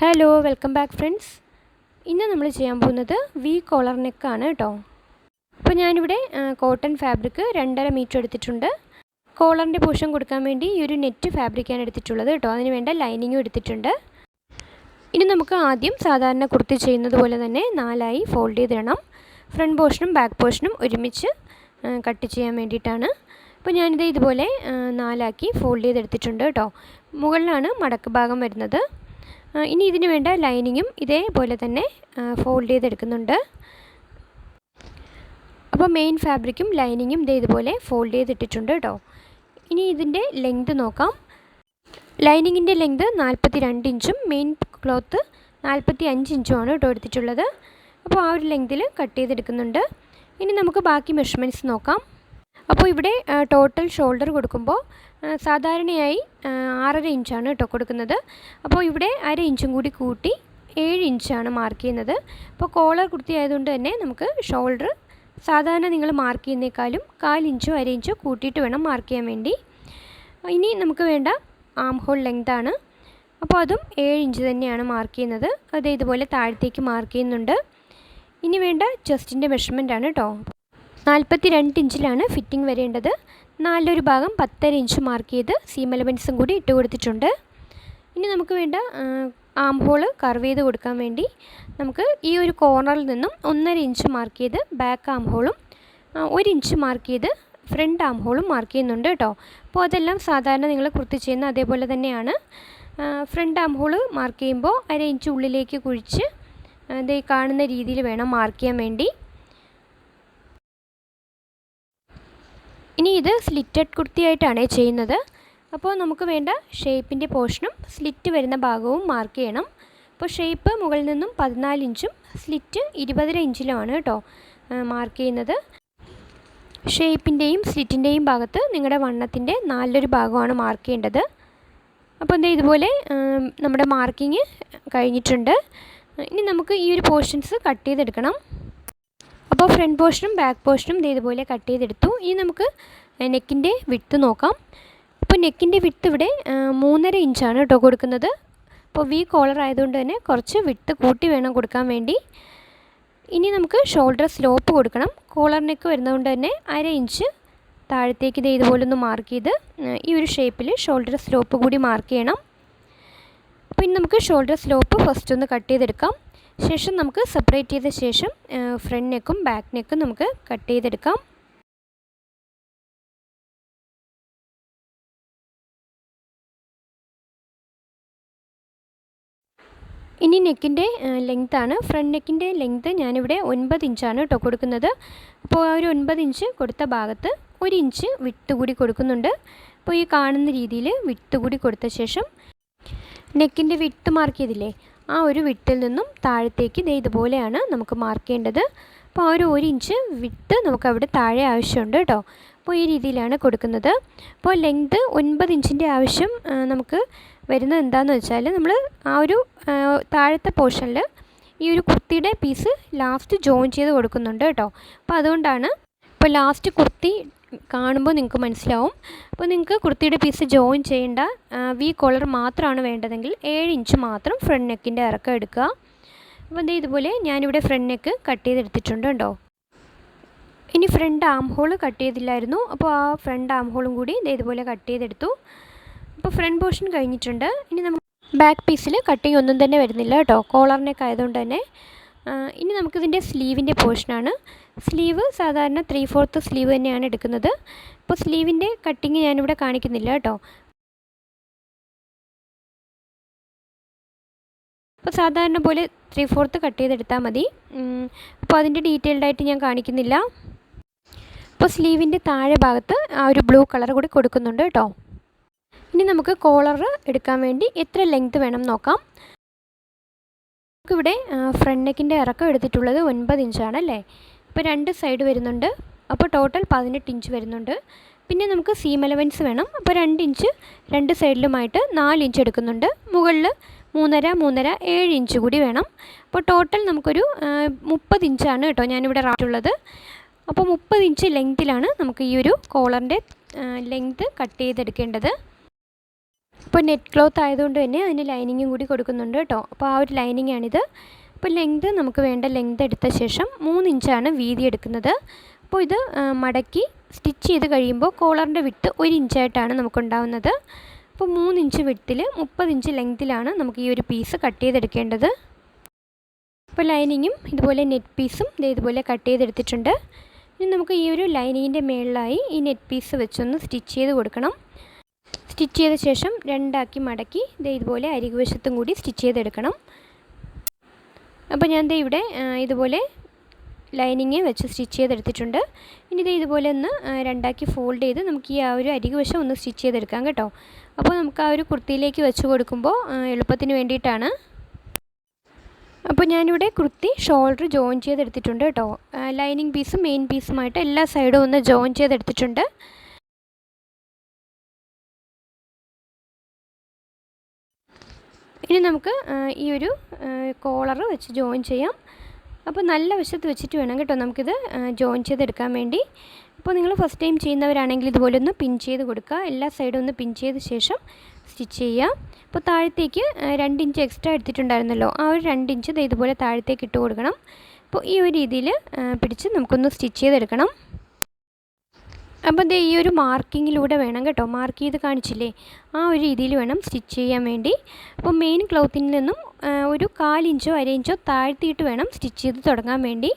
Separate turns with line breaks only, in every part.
Hello welcome back friends ഇന്ന് നമ്മൾ ചെയ്യാൻ പോകുന്നത് വി കോളർ നെക്കാണ് കേട്ടോ അപ്പോൾ ഞാനിവിടെ കോട്ടൺ ഫാബ്രിക് രണ്ടര മീറ്റർ എടുത്തിട്ടുണ്ട്. കോളറിന്റെ പോർഷൻ കൊടുക്കാൻ വേണ്ടി ഈ ഒരു നെറ്റ് ഫാബ്രിക്കാണ് എടുത്തിട്ടുള്ളത് കേട്ടോ അതിന് വേണ്ട ലൈനിങ്ങും എടുത്തിട്ടുണ്ട്. ഇനി നമുക്ക് ആദ്യം സാധാരണ കുർത്തി ചെയ്യുന്നത് പോലെ തന്നെ നാലായി ഫോൾഡ് ചെയ്തിടണം. ഫ്രണ്ട് പോർഷനും ബാക്ക് പോർഷനും ഒരുമിച്ച് കട്ട് ചെയ്യാൻ വേണ്ടിയിട്ടാണ്. അപ്പോൾ ഞാനിത് ഇതുപോലെ നാലാക്കി ഫോൾഡ് ചെയ്തെടുത്തിട്ടുണ്ട് കേട്ടോ മുകളിലാണ് മടക്ക് ഭാഗം വരുന്നത്. ഇനി ഇതിന് വേണ്ട ലൈനിങ്ങും ഇതേപോലെ തന്നെ ഫോൾഡ് ചെയ്തെടുക്കുന്നുണ്ട്. അപ്പോൾ മെയിൻ ഫാബ്രിക്കും ലൈനിങ്ങും ഇതേ ഇതുപോലെ ഫോൾഡ് ചെയ്തിട്ടിട്ടുണ്ട് കേട്ടോ ഇനി ഇതിന്റെ ലെങ്ത് നോക്കാം. ലൈനിങ്ങിന്റെ ലെങ്ത് നാൽപ്പത്തി രണ്ട് ഇഞ്ചും മെയിൻ ക്ലോത്ത് നാൽപ്പത്തി അഞ്ച് ഇഞ്ചുമാണ് കേട്ടോ എടുത്തിട്ടുള്ളത്. അപ്പോൾ ആ ഒരു ലെങ്തിൽ കട്ട് ചെയ്തെടുക്കുന്നുണ്ട്. ഇനി നമുക്ക് ബാക്കി മെഷർമെന്റ്സ് നോക്കാം. അപ്പോൾ ഇവിടെ ടോട്ടൽ ഷോൾഡർ കൊടുക്കുമ്പോൾ സാധാരണയായി ആറര ഇഞ്ചാണ് കേട്ടോ കൊടുക്കുന്നത്. അപ്പോൾ ഇവിടെ അര ഇഞ്ചും കൂടി കൂട്ടി ഏഴ് ഇഞ്ചാണ് മാർക്ക് ചെയ്യുന്നത്. അപ്പോൾ കോളർ കുർത്തി ആയതുകൊണ്ട് തന്നെ നമുക്ക് ഷോൾഡർ സാധാരണ നിങ്ങൾ മാർക്ക് ചെയ്യുന്നേക്കാളും കാലിഞ്ചോ അര ഇഞ്ചോ കൂട്ടിയിട്ട് വേണം മാർക്ക് ചെയ്യാൻ വേണ്ടി. ഇനി നമുക്ക് വേണ്ട ആം ഹോൾ ആണ്. അപ്പോൾ അതും ഏഴ് ഇഞ്ച് തന്നെയാണ് മാർക്ക് ചെയ്യുന്നത്. അത് ഇതുപോലെ താഴത്തേക്ക് മാർക്ക് ചെയ്യുന്നുണ്ട്. ഇനി വേണ്ട ചെസ്റ്റിന്റെ മെഷർമെന്റ് ആണ് കേട്ടോ നാൽപ്പത്തി രണ്ട് ഇഞ്ചിലാണ് ഫിറ്റിംഗ് വരേണ്ടത്. നാലൊരു ഭാഗം പത്തര ഇഞ്ച് മാർക്ക് ചെയ്ത് സീം എലമെന്റ്സും കൂടി ഇട്ട് കൊടുത്തിട്ടുണ്ട്. ഇനി നമുക്ക് വേണ്ട ആം ഹോൾ കർവ് ചെയ്ത് കൊടുക്കാൻ വേണ്ടി നമുക്ക് ഈ ഒരു കോർണറിൽ നിന്നും ഒന്നര ഇഞ്ച് മാർക്ക് ചെയ്ത് ബാക്ക് ആം ഹോളും ഒരു ഇഞ്ച് മാർക്ക് ചെയ്ത് ഫ്രണ്ട് ആം ഹോളും മാർക്ക് ചെയ്യുന്നുണ്ട് കേട്ടോ. അപ്പോൾ അതെല്ലാം സാധാരണ നിങ്ങൾ കുർത്തി ചെയ്യുന്ന അതേപോലെ തന്നെയാണ്. ഫ്രണ്ട് ആം ഹോൾ മാർക്ക് ചെയ്യുമ്പോൾ അര ഇഞ്ച് ഉള്ളിലേക്ക് കുഴിച്ച് ഇത് കാണുന്ന രീതിയിൽ വേണം മാർക്ക് ചെയ്യാൻ വേണ്ടി. ഇനി ഇത് സ്ലിറ്റഡ് കുർത്തിയായിട്ടാണ് ചെയ്യുന്നത്. അപ്പോൾ നമുക്ക് വേണ്ട ഷേപ്പിന്റെ പോർഷനും സ്ലിറ്റ് വരുന്ന ഭാഗവും മാർക്ക് ചെയ്യണം. അപ്പോൾ ഷേപ്പ് മുകളിൽ നിന്നും പതിനാല് ഇഞ്ചും സ്ലിറ്റ് ഇരുപതര ഇഞ്ചിലുമാണ് കേട്ടോ മാർക്ക് ചെയ്യുന്നത്. ഷേപ്പിന്റെയും സ്ലിറ്റിന്റെയും ഭാഗത്ത് നിങ്ങളുടെ വണ്ണത്തിന്റെ നാലൊരു ഭാഗമാണ് മാർക്ക് ചെയ്യേണ്ടത്. അപ്പോൾ എന്താ ഇതുപോലെ നമ്മുടെ മാർക്കിങ് കഴിഞ്ഞിട്ടുണ്ട്. ഇനി നമുക്ക് ഈ ഒരു പോർഷൻസ് കട്ട് ചെയ്തെടുക്കണം. അപ്പോൾ ഫ്രണ്ട് പോർഷനും ബാക്ക് പോർഷനും ഇതേപോലെ കട്ട് ചെയ്തെടുത്തു. ഇനി നമുക്ക് നെക്കിന്റെ വിട്ട് നോക്കാം. അപ്പോൾ നെക്കിന്റെ വിട്ട് ഇവിടെ മൂന്നര ഇഞ്ചാണ് കേട്ടോ കൊടുക്കുന്നത്. അപ്പോൾ വി കോളർ ആയതുകൊണ്ട് തന്നെ കുറച്ച് വിട്ട് കൂട്ടി വേണം കൊടുക്കാൻ വേണ്ടി. ഇനി നമുക്ക് ഷോൾഡർ സ്ലോപ്പ് കൊടുക്കണം. കോളർ നെക്ക് വരുന്നതുകൊണ്ട് തന്നെ അര ഇഞ്ച് താഴത്തേക്ക് ഇത് ഇതുപോലെ ഒന്ന് മാർക്ക് ചെയ്ത് ഈ ഒരു ഷേപ്പിൽ ഷോൾഡർ സ്ലോപ്പ് കൂടി മാർക്ക് ചെയ്യണം. പിന്നെ നമുക്ക് ഷോൾഡർ സ്ലോപ്പ് ഫസ്റ്റ് ഒന്ന് കട്ട് ചെയ്തെടുക്കാം. ശേഷം നമുക്ക് സെപ്പറേറ്റ് ചെയ്ത ശേഷം ഫ്രണ്ട് നെക്കും ബാക്ക് നെക്കും നമുക്ക് കട്ട് ചെയ്തെടുക്കാം. ഇനി നെക്കിന്റെ ലെങ്ത്താണ് ഫ്രണ്ട് നെക്കിന്റെ ലെങ്ത്ത് ഞാനിവിടെ ഒൻപത് ഇഞ്ചാണ് കേട്ടോ കൊടുക്കുന്നത്. അപ്പോൾ ഒരു ഒൻപത് ഇഞ്ച് കൊടുത്ത ഭാഗത്ത് ഒരു ഇഞ്ച് വിട്ട് കൂടി കൊടുക്കുന്നുണ്ട്. അപ്പോൾ ഈ കാണുന്ന രീതിയിൽ വിട്ട് കൂടി കൊടുത്ത ശേഷം നെക്കിന്റെ വിട്ട് മാർക്ക് ചെയ്തില്ലേ ആ ഒരു വിട്ടിൽ നിന്നും താഴത്തേക്ക് ദേ ഇതുപോലെയാണ് നമുക്ക് മാർക്ക് ചെയ്യേണ്ടത്. അപ്പോൾ ആ ഒരു ഒരു ഇഞ്ച് വിട്ട് നമുക്ക് അവിടെ താഴെ ആവശ്യമുണ്ട് കേട്ടോ. അപ്പോൾ ഈ രീതിയിലാണ് കൊടുക്കുന്നത്. അപ്പോൾ ലെങ്ത് ഒൻപത് ഇഞ്ചിന്റെ ആവശ്യം നമുക്ക് വരുന്നത് എന്താണെന്ന് വെച്ചാൽ നമ്മൾ ആ ഒരു താഴത്തെ പോർഷനിൽ ഈ ഒരു കുർത്തിയുടെ പീസ് ലാസ്റ്റ് ജോയിൻ ചെയ്ത് കൊടുക്കുന്നുണ്ട് കേട്ടോ. അപ്പോൾ അതുകൊണ്ടാണ് ഇപ്പോൾ ലാസ്റ്റ് കുർത്തി കാണുമ്പോൾ നിങ്ങൾക്ക് മനസ്സിലാവും. അപ്പോൾ നിങ്ങൾക്ക് കുർത്തിയുടെ പീസ് ജോയിൻ ചെയ്യേണ്ട വി കോളർ മാത്രമാണ് വേണ്ടതെങ്കിൽ ഏഴ് ഇഞ്ച് മാത്രം ഫ്രണ്ട് നെക്കിന്റെ ഇറക്കം എടുക്കുക. അപ്പോൾ ഇത് ഇതുപോലെ ഞാനിവിടെ ഫ്രണ്ട് നെക്ക് കട്ട് ചെയ്തെടുത്തിട്ടുണ്ട് കേട്ടോ ഇനി ഫ്രണ്ട് ആം ഹോൾ കട്ട് ചെയ്തില്ലായിരുന്നു. അപ്പോൾ ആ ഫ്രണ്ട് ആം ഹോളും കൂടി ദേ ഇതുപോലെ കട്ട് ചെയ്തെടുത്തു. അപ്പോൾ ഫ്രണ്ട് പോർഷൻ കഴിഞ്ഞിട്ടുണ്ട്. ഇനി നമുക്ക് ബാക്ക് പീസിൽ കട്ടിങ് ഒന്നും തന്നെ വരുന്നില്ല കേട്ടോ. കോളറിനൊക്കെ നെക്ക് ആയതുകൊണ്ട് തന്നെ. ഇനി നമുക്കിതിന്റെ സ്ലീവിന്റെ പോർഷനാണ്. സ്ലീവ് സാധാരണ ത്രീ ഫോർത്ത് സ്ലീവ് തന്നെയാണ് എടുക്കുന്നത്. അപ്പോൾ സ്ലീവിന്റെ കട്ടിങ് ഞാനിവിടെ കാണിക്കുന്നില്ല കേട്ടോ. അപ്പോൾ സാധാരണ പോലെ ത്രീ ഫോർത്ത് കട്ട് ചെയ്തെടുത്താൽ മതി. അപ്പോൾ അതിന്റെ ഡീറ്റെയിൽഡായിട്ട് ഞാൻ കാണിക്കുന്നില്ല. അപ്പോൾ സ്ലീവിന്റെ താഴെ ഭാഗത്ത് ആ ഒരു ബ്ലൂ കളർ കൂടി കൊടുക്കുന്നുണ്ട് കേട്ടോ. ഇനി നമുക്ക് കോളർ എടുക്കാൻ വേണ്ടി എത്ര ലെങ്ത് വേണം നോക്കാം. നമുക്കിവിടെ ഫ്രണ്ട് നെക്കിന്റെ ഇറക്കം എടുത്തിട്ടുള്ളത് ഒൻപത് ഇഞ്ചാണ് അല്ലേ ഇപ്പോൾ രണ്ട് സൈഡ് വരുന്നുണ്ട്. അപ്പോൾ ടോട്ടൽ പതിനെട്ട് ഇഞ്ച് വരുന്നുണ്ട്. പിന്നെ നമുക്ക് സീം അലവൻസ് വേണം. അപ്പോൾ രണ്ട് ഇഞ്ച് രണ്ട് സൈഡിലുമായിട്ട് നാല് ഇഞ്ച് എടുക്കുന്നുണ്ട്. മുകളിൽ മൂന്നര മൂന്നര ഏഴ് ഇഞ്ച് കൂടി വേണം. അപ്പോൾ ടോട്ടൽ നമുക്കൊരു മുപ്പത് ഇഞ്ചാണ് കേട്ടോ ഞാനിവിടെ റാറ്റുള്ളത്. അപ്പോൾ മുപ്പത് ഇഞ്ച് ലെങ്ത്തിലാണ് നമുക്ക് ഈ ഒരു കോളറിന്റെ ലെങ്ത് കട്ട് ചെയ്തെടുക്കേണ്ടത്. ഇപ്പോൾ നെറ്റ് ക്ലോത്ത് ആയതുകൊണ്ട് തന്നെ അതിന് ലൈനിങ്ങും കൂടി കൊടുക്കുന്നുണ്ട് കേട്ടോ. അപ്പോൾ ആ ഒരു ലൈനിങ് ആണിത്. അപ്പോൾ ലെങ്ത് നമുക്ക് വേണ്ട ലെങ്ത് എടുത്ത ശേഷം മൂന്ന് ഇഞ്ചാണ് വീതി എടുക്കുന്നത്. അപ്പോൾ ഇത് മടക്കി സ്റ്റിച്ച് ചെയ്ത് കഴിയുമ്പോൾ കോളറിന്റെ വിട്ട് ഒരു ഇഞ്ചായിട്ടാണ് നമുക്കുണ്ടാവുന്നത് അപ്പോൾ മൂന്ന് ഇഞ്ച് വിട്ടിൽ മുപ്പത് ഇഞ്ച് ലെങ്തിലാണ് നമുക്ക് ഈ ഒരു പീസ് കട്ട് ചെയ്തെടുക്കേണ്ടത്. അപ്പോൾ ലൈനിങ്ങും ഇതുപോലെ നെറ്റ് പീസും ഇതുപോലെ കട്ട് ചെയ്തെടുത്തിട്ടുണ്ട്. ഇനി നമുക്ക് ഈ ഒരു ലൈനിങ്ങിന്റെ മേളിലായി ഈ നെറ്റ് പീസ് വെച്ചൊന്ന് സ്റ്റിച്ച് ചെയ്ത് കൊടുക്കണം. സ്റ്റിച്ച് ചെയ്ത ശേഷം രണ്ടാക്കി മടക്കി ദേ ഇതുപോലെ അരികു വശത്തും കൂടി സ്റ്റിച്ച് ചെയ്തെടുക്കണം. അപ്പോൾ ഞാൻ ദേ ഇവിടെ ഇതുപോലെ ലൈനിങ് വെച്ച് സ്റ്റിച്ച് ചെയ്തെടുത്തിട്ടുണ്ട്. ഇനി ഇത് ഇതുപോലെ ഒന്ന് രണ്ടാക്കി ഫോൾഡ് ചെയ്ത് നമുക്ക് ഈ ആ ഒരു അരികു വശം ഒന്ന് സ്റ്റിച്ച് ചെയ്തെടുക്കാം കേട്ടോ. അപ്പോൾ നമുക്ക് ആ ഒരു കുർത്തിയിലേക്ക് വെച്ച് കൊടുക്കുമ്പോൾ എളുപ്പത്തിന് വേണ്ടിയിട്ടാണ്. അപ്പോൾ ഞാനിവിടെ കുർത്തി ഷോൾഡർ ജോയിൻ ചെയ്തെടുത്തിട്ടുണ്ട് കേട്ടോ. ലൈനിങ് പീസും മെയിൻ പീസുമായിട്ട് എല്ലാ സൈഡും ഒന്ന് ജോയിൻ ചെയ്തെടുത്തിട്ടുണ്ട്. ഇനി നമുക്ക് ഈ ഒരു കോളർ വെച്ച് ജോയിൻ ചെയ്യാം. അപ്പോൾ നല്ല വശത്ത് വെച്ചിട്ട് വേണം കേട്ടോ നമുക്കിത് ജോയിൻ ചെയ്തെടുക്കാൻ വേണ്ടി. അപ്പോൾ നിങ്ങൾ ഫസ്റ്റ് ടൈം ചെയ്യുന്നവരാണെങ്കിൽ ഇതുപോലെ ഒന്ന് പിൻ ചെയ്ത് കൊടുക്കുക. എല്ലാ സൈഡും ഒന്ന് പിൻ ചെയ്ത ശേഷം സ്റ്റിച്ച് ചെയ്യുക. അപ്പോൾ താഴത്തേക്ക് രണ്ട് ഇഞ്ച് എക്സ്ട്രാ എടുത്തിട്ടുണ്ടായിരുന്നല്ലോ. ആ ഒരു രണ്ട് ഇഞ്ച് ഇതുപോലെ താഴത്തേക്ക് ഇട്ട് കൊടുക്കണം. അപ്പോൾ ഈ ഒരു രീതിയിൽ പിടിച്ച് നമുക്കൊന്ന് സ്റ്റിച്ച് ചെയ്തെടുക്കണം. അപ്പോൾ ദേ ഈ ഒരു മാർക്കിങ്ങിലൂടെ വേണം കേട്ടോ. മാർക്ക് ചെയ്ത് കാണിച്ചില്ലേ? ആ ഒരു രീതിയിൽ വേണം സ്റ്റിച്ച് ചെയ്യാൻ വേണ്ടി. അപ്പോൾ മെയിൻ ക്ലോത്തിൽ നിന്നും ഒരു കാലിഞ്ചോ അരയിഞ്ചോ താഴ്ത്തിയിട്ട് വേണം സ്റ്റിച്ച് ചെയ്ത് തുടങ്ങാൻ വേണ്ടി.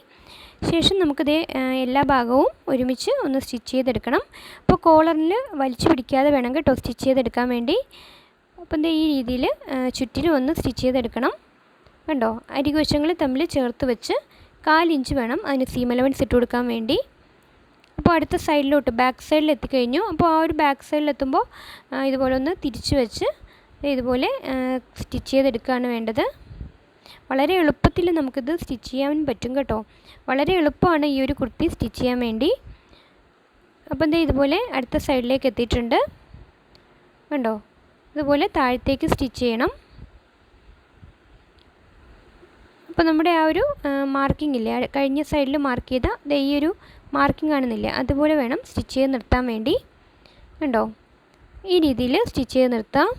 ശേഷം നമുക്കിത് എല്ലാ ഭാഗവും ഒരുമിച്ച് ഒന്ന് സ്റ്റിച്ച് ചെയ്തെടുക്കണം. അപ്പോൾ കോളറിൽ വലിച്ചു പിടിക്കാതെ വേണം കേട്ടോ സ്റ്റിച്ച് ചെയ്തെടുക്കാൻ വേണ്ടി. അപ്പം ഈ രീതിയിൽ ചുറ്റിലും ഒന്ന് സ്റ്റിച്ച് ചെയ്തെടുക്കണം. കണ്ടോ? അരികുവശങ്ങൾ തമ്മിൽ ചേർത്ത് വെച്ച് കാലിഞ്ച് വേണം അതിന് സീം ഇട്ട് കൊടുക്കാൻ വേണ്ടി. അപ്പോൾ അടുത്ത സൈഡിലോട്ട് ബാക്ക് സൈഡിൽ എത്തിക്കഴിഞ്ഞു. അപ്പോൾ ആ ഒരു ബാക്ക് സൈഡിൽ എത്തുമ്പോൾ ഇതുപോലെ ഒന്ന് തിരിച്ചു വെച്ച് ഇതുപോലെ സ്റ്റിച്ച് ചെയ്തെടുക്കുകയാണ് വേണ്ടത്. വളരെ എളുപ്പത്തിൽ നമുക്കിത് സ്റ്റിച്ച് ചെയ്യാൻ പറ്റും കേട്ടോ. വളരെ എളുപ്പമാണ് ഈ ഒരു കുർത്തി സ്റ്റിച്ച് ചെയ്യാൻ വേണ്ടി. അപ്പോൾ എന്താ ഇതുപോലെ അടുത്ത സൈഡിലേക്ക് എത്തിയിട്ടുണ്ട്. കണ്ടോ? ഇതുപോലെ താഴത്തേക്ക് സ്റ്റിച്ച് ചെയ്യണം. അപ്പോൾ നമ്മുടെ ആ ഒരു മാർക്കിംഗ് ഇല്ലേ? കഴിഞ്ഞ സൈഡിൽ മാർക്ക് ചെയ്ത ഈ ഒരു മാർക്കിംഗ് കാണുന്നില്ല. അതുപോലെ വേണം സ്റ്റിച്ച് ചെയ്ത് നിർത്താൻ വേണ്ടി. കണ്ടോ? ഈ രീതിയിൽ സ്റ്റിച്ച് ചെയ്ത് നിർത്താം.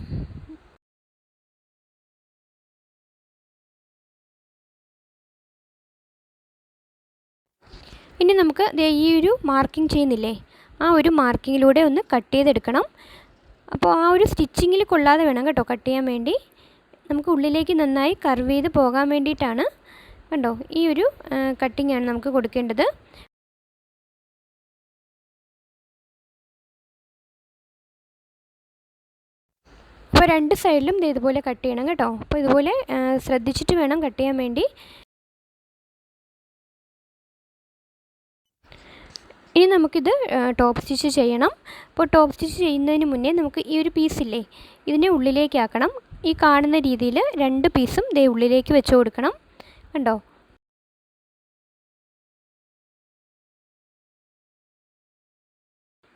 ഇനി നമുക്ക് ഈ ഒരു മാർക്കിംഗ് ചെയ്യുന്നില്ലേ? ആ ഒരു മാർക്കിങ്ങിലൂടെ ഒന്ന് കട്ട് ചെയ്തെടുക്കണം. അപ്പോൾ ആ ഒരു സ്റ്റിച്ചിങ്ങിൽ കൊള്ളാതെ വേണം കേട്ടോ കട്ട് ചെയ്യാൻ വേണ്ടി. നമുക്ക് ഉള്ളിലേക്ക് നന്നായി കർവ് ചെയ്ത് പോകാൻ വേണ്ടിയിട്ടാണ്. കണ്ടോ? ഈ ഒരു കട്ടിങ്ങാണ് നമുക്ക് കൊടുക്കേണ്ടത്. അപ്പോൾ രണ്ട് സൈഡിലും ഇതുപോലെ കട്ട് ചെയ്യണം കേട്ടോ. അപ്പോൾ ഇതുപോലെ ശ്രദ്ധിച്ചിട്ട് വേണം കട്ട് ചെയ്യാൻ വേണ്ടി. ഇനി നമുക്കിത് ടോപ്പ് സ്റ്റിച്ച് ചെയ്യണം. അപ്പോൾ ടോപ്പ് സ്റ്റിച്ച് ചെയ്യുന്നതിന് മുന്നേ നമുക്ക് ഈ ഒരു പീസില്ലേ ഇതിനെ ഉള്ളിലേക്കാക്കണം ഈ കാണുന്ന രീതിയിൽ രണ്ട് പീസും ദേ ഉള്ളിലേക്ക് വെച്ച് കൊടുക്കണം. കണ്ടോ?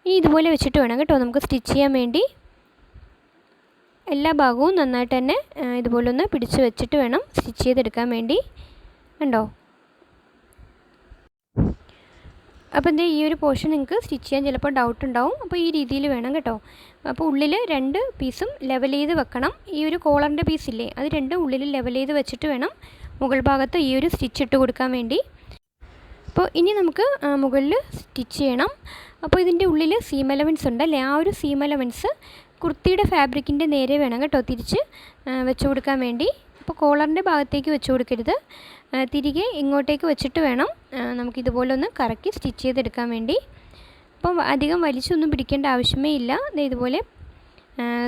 ഇനി ഇതുപോലെ വെച്ചിട്ട് വേണം കേട്ടോ നമുക്ക് സ്റ്റിച്ച് ചെയ്യാൻ വേണ്ടി. എല്ലാ ഭാഗവും നന്നായിട്ട് തന്നെ ഇതുപോലൊന്ന് പിടിച്ച് വെച്ചിട്ട് വേണം സ്റ്റിച്ച് ചെയ്തെടുക്കാൻ വേണ്ടി. ഉണ്ടോ അപ്പോൾ എന്താ ഈ ഒരു പോർഷൻ നിങ്ങൾക്ക് സ്റ്റിച്ച് ചെയ്യാൻ ചിലപ്പോൾ ഡൗട്ട് ഉണ്ടാവും. അപ്പോൾ ഈ രീതിയിൽ വേണം കേട്ടോ. അപ്പോൾ ഉള്ളിൽ രണ്ട് പീസും ലെവൽ ചെയ്ത് വെക്കണം. ഈ ഒരു കോളറിന്റെ ഇല്ലേ അത് രണ്ടും ഉള്ളിൽ ലെവൽ ചെയ്ത് വെച്ചിട്ട് വേണം മുകൾ ഭാഗത്ത് ഈ ഒരു സ്റ്റിച്ച് ഇട്ട് കൊടുക്കാൻ വേണ്ടി. അപ്പോൾ ഇനി നമുക്ക് മുകളിൽ സ്റ്റിച്ച് ചെയ്യണം. അപ്പോൾ ഇതിന്റെ ഉള്ളിൽ സീം എലവൻസ് ഉണ്ടല്ലേ? ആ ഒരു സീം എലവൻസ് കുർത്തിയുടെ ഫാബ്രിക്കിന്റെ നേരെ വേണം കേട്ടോ തിരിച്ച് വെച്ച് കൊടുക്കാൻ വേണ്ടി. അപ്പോൾ കോളറിന്റെ ഭാഗത്തേക്ക് വെച്ച് കൊടുക്കരുത്. തിരികെ ഇങ്ങോട്ടേക്ക് വെച്ചിട്ട് വേണം നമുക്കിതുപോലെ ഒന്ന് കറക്കി സ്റ്റിച്ച് ചെയ്തെടുക്കാൻ വേണ്ടി. അപ്പം അധികം വലിച്ചൊന്നും പിടിക്കേണ്ട ആവശ്യമേ ഇല്ല. ഇതുപോലെ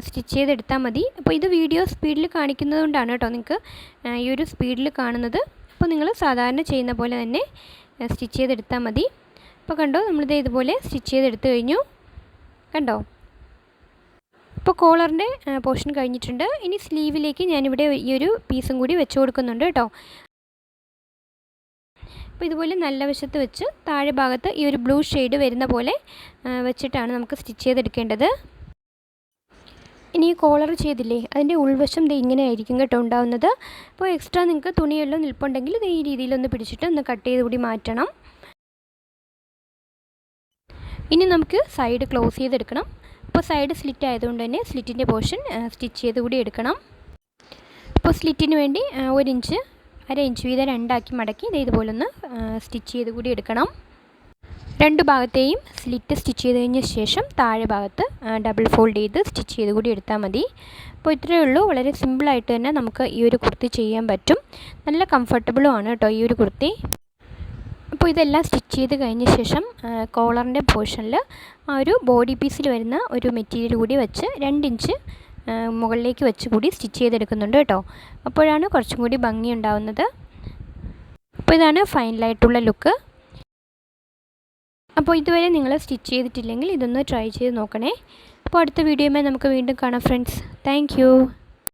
സ്റ്റിച്ച് ചെയ്തെടുത്താൽ മതി. അപ്പോൾ ഇത് വീഡിയോ സ്പീഡിൽ കാണിക്കുന്നത് കൊണ്ടാണ് കേട്ടോ നിങ്ങൾക്ക് ഈ ഒരു സ്പീഡിൽ കാണുന്നത്. അപ്പോൾ നിങ്ങൾ സാധാരണ ചെയ്യുന്ന പോലെ തന്നെ സ്റ്റിച്ച് ചെയ്തെടുത്താൽ മതി. അപ്പോൾ കണ്ടോ നമ്മളിത് ഇതുപോലെ സ്റ്റിച്ച് ചെയ്തെടുത്ത് കഴിഞ്ഞു. കണ്ടോ? ഇപ്പോൾ കോളറിന്റെ പോർഷൻ കഴിഞ്ഞിട്ടുണ്ട്. ഇനി സ്ലീവിലേക്ക് ഞാനിവിടെ ഈ ഒരു പീസും കൂടി വെച്ച് കൊടുക്കുന്നുണ്ട് കേട്ടോ. അപ്പോൾ ഇതുപോലെ നല്ല വശത്ത് വെച്ച് താഴെ ഭാഗത്ത് ഈ ഒരു ബ്ലൂ ഷെയ്ഡ് വരുന്ന പോലെ വെച്ചിട്ടാണ് നമുക്ക് സ്റ്റിച്ച് ചെയ്തെടുക്കേണ്ടത്. ഇനി കോളർ ചെയ്തില്ലേ അതിന്റെ ഉൾവശം ഇത് ഇങ്ങനെ ആയിരിക്കും കേട്ടോ ഉണ്ടാവുന്നത്. അപ്പോൾ എക്സ്ട്രാ നിങ്ങൾക്ക് തുണിയെല്ലാം നിൽപ്പുണ്ടെങ്കിൽ ഇത് ഈ രീതിയിലൊന്ന് പിടിച്ചിട്ട് ഒന്ന് കട്ട് ചെയ്ത് കൂടി മാറ്റണം. ഇനി നമുക്ക് സൈഡ് ക്ലോസ് ചെയ്തെടുക്കണം. അപ്പോൾ സൈഡ് സ്ലിറ്റ് ആയതുകൊണ്ട് തന്നെ സ്ലിറ്റിന്റെ പോർഷൻ സ്റ്റിച്ച് ചെയ്ത് കൂടി എടുക്കണം. അപ്പോൾ സ്ലിറ്റിന് വേണ്ടി ഒരു ഇഞ്ച് അര ഇഞ്ച് വീതം രണ്ടാക്കി മടക്കി ഇത് ഇതുപോലെ ഒന്ന് സ്റ്റിച്ച് ചെയ്ത് കൂടി എടുക്കണം. രണ്ട് ഭാഗത്തെയും സ്ലിറ്റ് സ്റ്റിച്ച് ചെയ്ത് കഴിഞ്ഞ ശേഷം താഴെ ഭാഗത്ത് ഡബിൾ ഫോൾഡ് ചെയ്ത് സ്റ്റിച്ച് ചെയ്ത് കൂടി എടുത്താൽ മതി. അപ്പോൾ ഇത്രയേ ഉള്ളൂ. വളരെ സിമ്പിളായിട്ട് തന്നെ നമുക്ക് ഈ ഒരു കുർത്തി ചെയ്യാൻ പറ്റും. നല്ല കംഫർട്ടബിളും ആണ് കേട്ടോ ഈ ഒരു കുർത്തി. അപ്പോൾ ഇതെല്ലാം സ്റ്റിച്ച് ചെയ്ത് കഴിഞ്ഞ ശേഷം കോളറിന്റെ പോർഷനിൽ ആ ഒരു ബോഡി പീസിൽ വരുന്ന ഒരു മെറ്റീരിയൽ കൂടി വെച്ച് രണ്ട് ഇഞ്ച് മുകളിലേക്ക് വെച്ച് കൂടി സ്റ്റിച്ച് ചെയ്തെടുക്കുന്നുണ്ട് കേട്ടോ. അപ്പോഴാണ് കുറച്ചും കൂടി ഭംഗി ഉണ്ടാവുന്നത്. അപ്പോൾ ഇതാണ് ഫൈനലായിട്ടുള്ള ലുക്ക് അപ്പോൾ ഇതുവരെ നിങ്ങൾ സ്റ്റിച്ച് ചെയ്തിട്ടില്ലെങ്കിൽ ഇതൊന്ന് ട്രൈ ചെയ്ത് നോക്കണേ. അപ്പോൾ അടുത്ത വീഡിയോയുമായി നമുക്ക് വീണ്ടും കാണാം ഫ്രണ്ട്സ് താങ്ക്